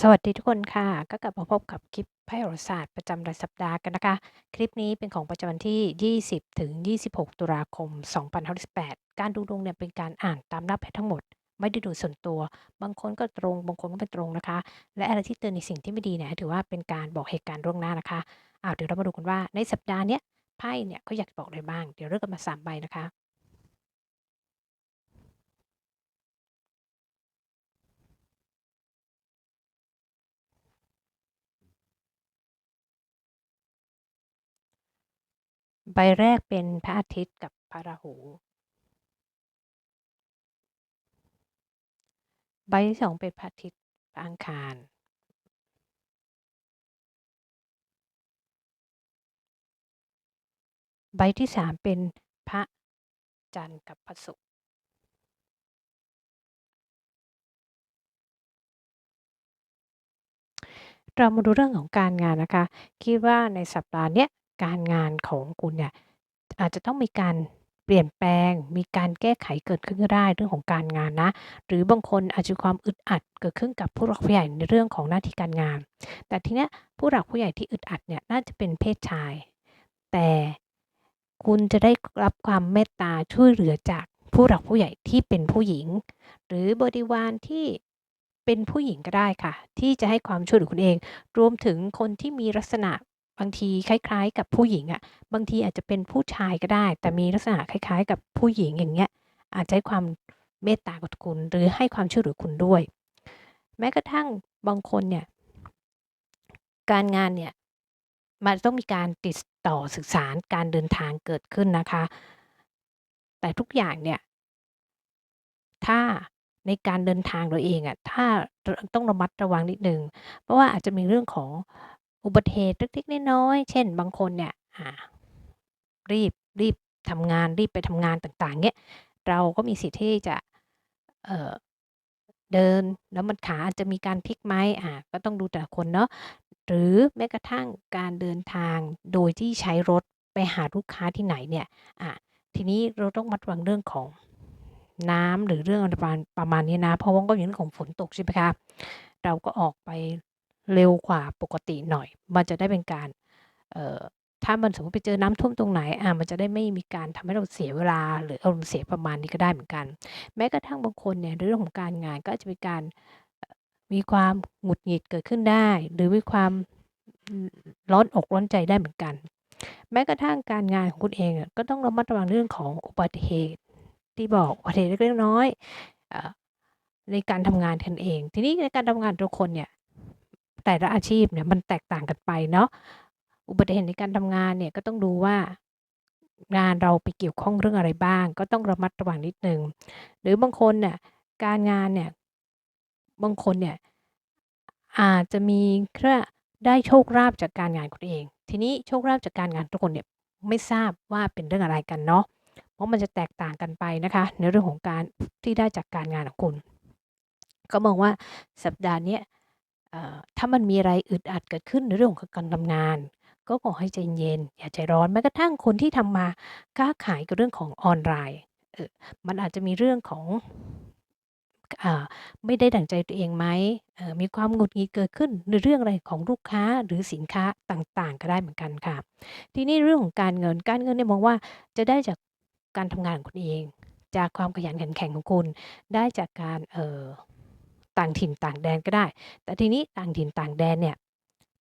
สวัสดีทุกคนค่ะ ก็กลับมาพบกับคลิปไพ่โหราศาสตร์ประจำรายสัปดาห์กันนะคะ คลิปนี้เป็นของประจำวันที่ 20 ถึง 26 ตุลาคม 2568การดูดวงเนี่ยเป็นการอ่านตามหน้าแพททั้งหมด ไม่ได้ดูส่วนตัว บางคนก็ตรง บางคนก็ไม่ตรงนะคะ และอะไรที่เตือนในสิ่งที่ไม่ดีเนี่ยถือว่าเป็นการบอกเหตุการณ์ล่วงหน้านะคะอ้าวเดี๋ยวเรามาดูกันว่าในสัปดาห์เนี้ยไพ่เนี่ยเขาอยากจะบอกอะไรบ้าง เดี๋ยวเลือกกันมาสามใบนะคะ ใบแรกเป็นพระอาทิตย์กับพระราหู ใบที่สองเป็นพระอาทิตย์พระอังคาร ใบที่สามเป็นพระจันทร์กับพระศุกร์เรามาดูเรื่องของการงานนะคะ คิดว่าในสัปดาห์เนี้ย การงานของคุณเนี่ยอาจจะต้องมีการเปลี่ยนแปลง มีการแก้ไขเกิดขึ้นได้เรื่องของการงานนะ หรือบางคนอาจจะมีความอึดอัดเกิดขึ้นกับผู้หลักผู้ใหญ่ในเรื่องของหน้าที่การงาน แต่ทีเนี้ยผู้หลักผู้ใหญ่ที่อึดอัดเนี่ยน่าจะเป็นเพศชาย แต่คุณจะได้รับความเมตตาช่วยเหลือจากผู้หลักผู้ใหญ่ที่เป็นผู้หญิง หรือบริวารที่เป็นผู้หญิงก็ได้ค่ะ ที่จะให้ความช่วยเหลือคุณเอง รวมถึงคนที่มีลักษณะ บางทีคล้าย ๆ กับผู้หญิงอะ บางทีอาจจะเป็นผู้ชายก็ได้ แต่มีลักษณะคล้าย ๆ กับผู้หญิง อย่างเงี้ย อาจจะให้ความเมตตากับคุณ หรือให้ความช่วยเหลือคุณด้วย แม้กระทั่งบางคนเนี่ย การงานเนี่ย มันต้องมีการติดต่อสื่อสาร การเดินทางเกิดขึ้นนะคะ แต่ทุกอย่างเนี่ย ถ้าในการเดินทางเราเองอะ ถ้าต้องระมัดระวังนิดหนึ่ง เพราะว่าอาจจะมีเรื่องของ อุบัติเหตุเล็กๆน้อยๆเช่น บางคนเนี่ยรีบรีบทำงานรีบไปทำงานต่างๆเงี้ยเราก็มีสิทธิ์ที่จะเเดินแล้วมันขาอาจจะมีการพลิกไหมอ่าก็ต้องดูแต่ละคนเนาะหรือแม้กระทั่งการเดินทางโดยที่ใช้รถไปหาลูกค้าที่ไหนเนี่ยอ่าทีนี้เราต้องมัดระวังเรื่องของน้ำหรือเรื่องอะไรประมาณประมาณนี้นะเพราะว่าก็มีเรื่องของฝนตกใช่ไหมคะเราก็ออกไป เร็วกว่าปกติหน่อย มันจะได้เป็นการถ้ามันสมมติไปเจอน้ำท่วมตรงไหน อ่า มันจะได้ไม่มีการทำให้เราเสียเวลา หรืออารมณ์เสียประมาณนี้ก็ได้เหมือนกัน แม้กระทั่งบางคนเนี่ยเรื่องของการงานก็อาจจะมีการมีความหงุดหงิดเกิดขึ้นได้ หรือมีความร้อนอกร้อนใจได้เหมือนกัน แม้กระทั่งการงานของคุณเองก็ต้องระมัดระวังเรื่องของอุบัติเหตุ ที่บอกอุบัติเหตุเล็กๆน้อยในการทำงานกันเอง ทีนี้ในการทำงานทุกคนเนี่ย แต่ละอาชีพเนี่ยมันแตกต่างกันไปเนาะอุบัติเหตุในการทำงานเนี่ยก็ต้องดูว่างานเราไปเกี่ยวข้องเรื่องอะไรบ้าง ก็ต้องระมัดระวังนิดหนึ่งหรือบางคนเนี่ยการงานเนี่ยบางคนเนี่ยอาจจะมีแค่ได้โชคลาภจากการงานคุณเอง ทีนี้โชคลาภจากการงานทุกคนเนี่ยไม่ทราบว่าเป็นเรื่องอะไรกันเนาะเพราะมันจะแตกต่างกันไปนะคะ ในเรื่องของการที่ได้จากการงานของคุณ ก็มองว่าสัปดาห์นี้ เอ่อ ถ้ามันมีอะไรอึดอัดเกิดขึ้นในเรื่องของการทำงาน ก็ขอให้ใจเย็น อย่าใจร้อน แม้กระทั่งคนที่ทำมาค้าขายกับเรื่องของออนไลน์ เออมันอาจจะมีเรื่องของ อ่า ไม่ได้ดั่งใจตัวเองไหม เอ่อ มีความหงุดหงิดเกิดขึ้นในเรื่องอะไรของลูกค้า หรือสินค้าต่าง ๆ ก็ได้เหมือนกันค่ะ ทีนี้เรื่องของการเงิน การเงินเนี่ยมองว่า จะได้จากการทำงานของคุณเอง จากความขยันขันแข็งของคุณ ได้จากการ เอ่อ ต่างถิ่นต่างแดนก็ได้ แต่ทีนี้ต่างถิ่นต่างแดนเนี่ย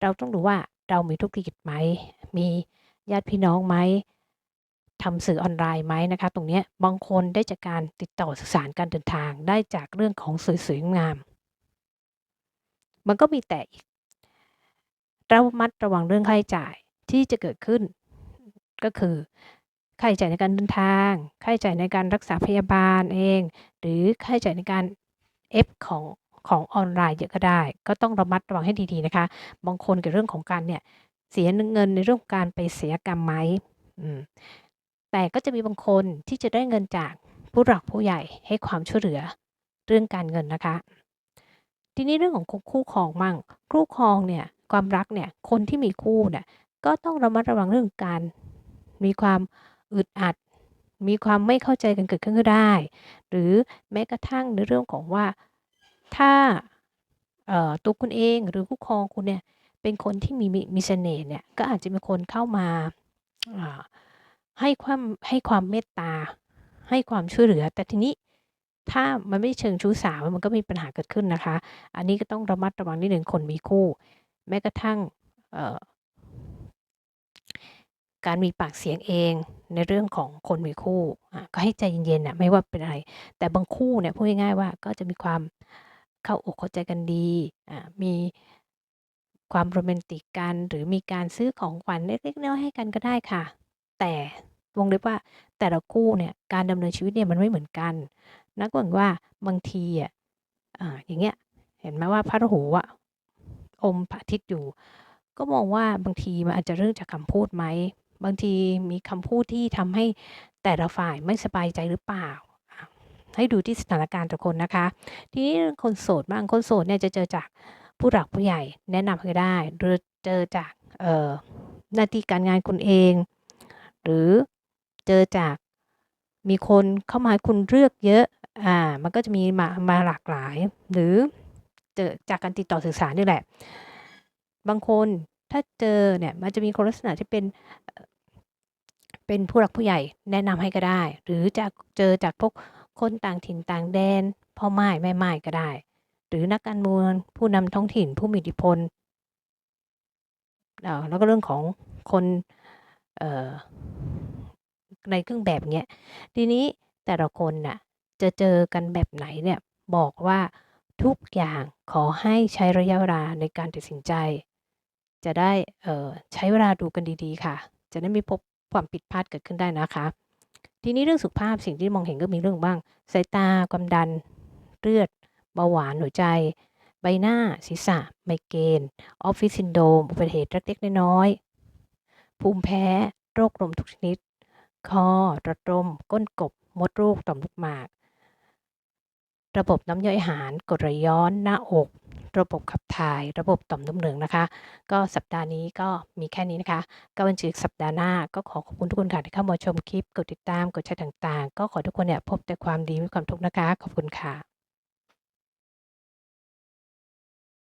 เราต้องดูว่าเรามีธุรกิจไหม มีญาติพี่น้องไหมทำสื่อออนไลน์ไหมนะคะ ตรงนี้บางคนได้จากการติดต่อสื่อสารการเดินทางได้จากเรื่องของสวยๆงาม มันก็มีแต่อีกระมัดระวังเรื่องค่าใช้จ่ายที่จะเกิดขึ้น ก็คือค่าใช้จ่ายในการเดินทาง ค่าใช้จ่ายในการรักษาพยาบาลเอง หรือค่าใช้จ่ายในการ เอฟของของออนไลน์เยอะก็ได้ ก็ต้องระมัดระวังให้ดีๆนะคะ บางคนเกี่ยวเรื่องของการเนี่ยเสียเงินในเรื่องของการไปเสียกรรมไหมมแต่ก็จะมีบางคนที่จะได้เงินจากผู้หลักผู้ใหญ่ให้ความช่วยเหลือเรื่องการเงินนะคะ ทีนี้เรื่องของคู่ครองมั่งคู่ครองเนี่ยความรักเนี่ยคนที่มีคู่เนี่ยก็ต้องระมัดระวังเรื่องการมีความอึดอัด มีความไม่เข้าใจกันเกิดขึ้นก็ได้ หรือแม้กระทั่งในเรื่องของว่าถ้าตัวคุณเองหรือคู่ครองคุณเนี่ยเป็นคนที่มีมีมเสน่ห์เนี่ยก็อาจจะมีคนเข้ามาให้ความให้ความเมตตา ให้ความช่วยเหลือ แต่ทีนี้ถ้ามันไม่เชิงชู้สาวมันก็มีปัญหาเกิดขึ้นนะคะ อันนี้ก็ต้องระมัดระวังนิดหนึ่งคนมีคู่ แม้กระทั่ง การมีปากเสียงเองในเรื่องของคนมีคู่อะก็ให้ใจเย็นๆน่ะไม่ว่าเป็นอะไร แต่บางคู่เนี่ยพูดง่ายๆว่าก็จะมีความเข้าอกเข้าใจกันดีอ่ามีความโรแมนติกกัน หรือมีการซื้อของขวัญเล็กๆน้อยๆให้กันก็ได้ค่ะ แต่วงเล็บว่าแต่ละคู่เนี่ยการดำเนินชีวิตเนี่ยมันไม่เหมือนกันนักเหมือนว่าบางทีอะอย่างเงี้ยเห็นไหมว่าพระราหูอะอมพระอาทิตย์อยู่ ก็มองว่าบางทีมันอาจจะเรื่องจากคำพูดไหม บางทีมีคำพูดที่ทำให้แต่ละฝ่ายไม่สบายใจหรือเปล่า ให้ดูที่สถานการณ์แต่คนนะคะ ทีนี้คนโสดบ้างคนโสดเนี่ยจะเจอจากผู้หลักผู้ใหญ่แนะนำให้ได้ หรือเจอจากหน้าที่การงานคุณเอง หรือเจอจากมีคนเข้ามาให้คุณเลือกเยอะอ่ามันก็จะมีมามาหลากหลาย หรือเจอจากการติดต่อสื่อสารนี่แหละ บางคนถ้าเจอเนี่ยมันจะมีคนลักษณะที่เป็น เป็นผู้หลักผู้ใหญ่แนะนำให้ก็ได้ หรือจะเจอจากพวกคนต่างถิ่นต่างแดนพ่อไม้แม่ไม้ก็ได้ หรือนักการเมืองผู้นำท้องถิ่นผู้มีอิทธิพลแล้วก็เรื่องของคนในเครื่องแบบเนี้ยทีนี้แต่ละคนน่ะจะเจอกันแบบไหนเนี่ยบอกว่าทุกอย่างขอให้ใช้ระยะเวลาในการตัดสินใจ จะได้ใช้เวลาดูกันดีๆ ค่ะ จะได้ไม่พบ ความผิดพลาดเกิดขึ้นได้นะคะ ทีนี้เรื่องสุขภาพสิ่งที่มองเห็นก็มีเรื่องบ้าง สายตาความดัน เลือดเบาหวานหัวใจ ใบหน้า ศีรษะ ไมเกรนออฟฟิศซินโดมอุบัติเหตุเล็กๆน้อยๆภูมิแพ้ โรคลมทุกชนิด คอระดม ก้นกบ มดลูกต่อมลูกหมาก ระบบน้ำย่อยอาหารกรดไหลย้อนหน้าอก ระบบขับถ่าย ระบบต่อมน้ำเหลืองนะคะ ก็สัปดาห์นี้ก็มีแค่นี้นะคะ ก็วันจือสัปดาห์หน้า ก็ขอขอบคุณทุกคนค่ะที่เข้ามาชมคลิป กดติดตาม กดแชร์ต่างๆ ก็ขอทุกคนเนี่ยพบแต่ความดีมีความทุกข์นะคะ ขอบคุณค่ะ